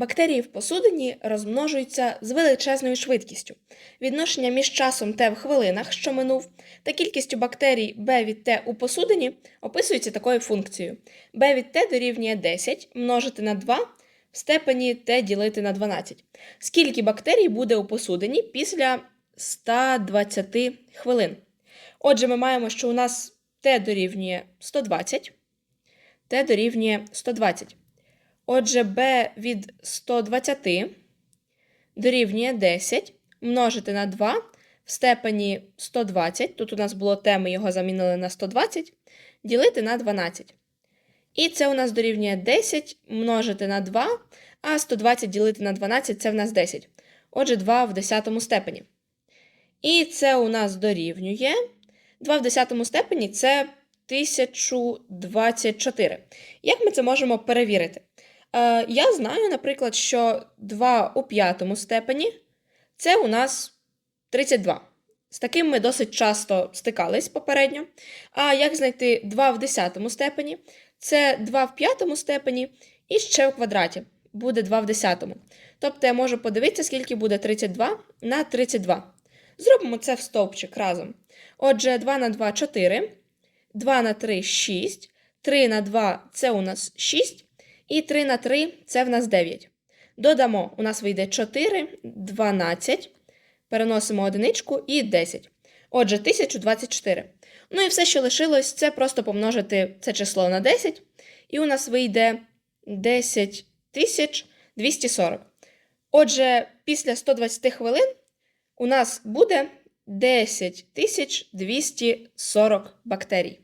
Бактерії в посудині розмножуються з величезною швидкістю. Відношення між часом Т в хвилинах, що минув, та кількістю бактерій B від Т у посудині описується такою функцією. B від Т дорівнює 10 множити на 2 в степені Т ділити на 12. Скільки бактерій буде у посудині після 120 хвилин? Отже, ми маємо, що у нас Т дорівнює 120, Т дорівнює 120. Отже, b від 120 дорівнює 10 множити на 2 в степені 120. Тут у нас було t, ми його замінили на 120, ділити на 12. І це у нас дорівнює 10 множити на 2, а 120 ділити на 12 це в нас 10. Отже, 2 в 10 степені. І це у нас дорівнює 2 в 10 степені це 1024. Як ми це можемо перевірити? Е, я знаю, наприклад, що 2 у п'ятому степені це у нас 32. З таким ми досить часто стикались попередньо. А як знайти 2 в 10 степені? Це 2 в п'ятому степені і ще в квадраті. Буде 2 в 10. Тобто я можу подивитися, скільки буде 32 на 32. Зробимо це в стовпчик разом. Отже, 2 на 2 4, 2 на 3 6, 3 на 2 це у нас 6. І 3 на 3 це в нас 9. Додамо, у нас вийде 4, 12. Переносимо одиничку і 10. Отже, 1024. Ну і все, що лишилось, це просто помножити це число на 10. І у нас вийде 10240. Отже, після 120 хвилин у нас буде 10240 бактерій.